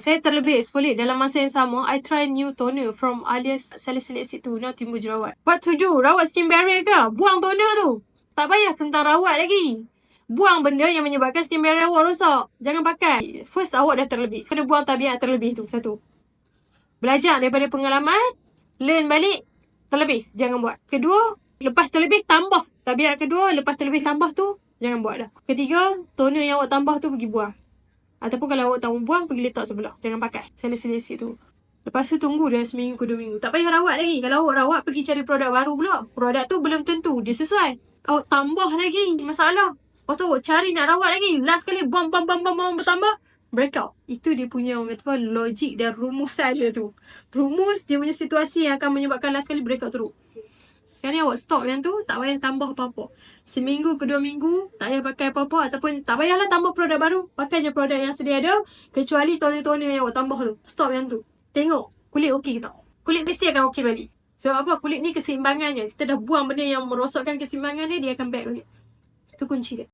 Saya terlebih exfoliate dalam masa yang sama. I try new toner from alias salicylic acid tu. Now timbul jerawat. What to do? Rawat skin barrier ke? Buang toner tu. Tak payah tentang rawat lagi. Buang benda yang menyebabkan skin barrier awak rosak. Jangan pakai. First, awak dah terlebih. Kena buang tabiat terlebih tu. Satu. Belajar daripada pengalaman. Learn balik. Terlebih. Jangan buat. Kedua, lepas terlebih, tambah. Tabiat kedua, lepas terlebih tambah tu, jangan buat dah. Ketiga, toner yang awak tambah tu pergi buang. Ataupun kalau awak tak mau buang, pergi letak sebelah. Jangan pakai. Salicylic acid tu. Lepas tu tunggu dah seminggu ke dua minggu. Tak payah rawat lagi. Kalau awak rawat, pergi cari produk baru pula. Produk tu belum tentu dia sesuai. Awak tambah lagi masalah. Lepas tu awak cari nak rawat lagi. Last kali bam bam bam bam bam bertambah. Breakout. Itu dia punya orang kata apa, logik dan rumusan dia tu. Rumus dia punya situasi yang akan menyebabkan last kali breakout teruk. Sekarang ni awak stop yang tu, tak payah tambah apa-apa. Seminggu ke dua minggu, tak payah pakai apa-apa. Ataupun tak payahlah tambah produk baru. Pakai je produk yang sedia ada. Kecuali toner-toner yang awak tambah tu. Stop yang tu. Tengok, kulit okey ke tak? Kulit mesti akan okey balik. Sebab apa? Kulit ni keseimbangannya. Kita dah buang benda yang merosakkan keseimbangan dia, dia akan back balik. Itu kunci dia.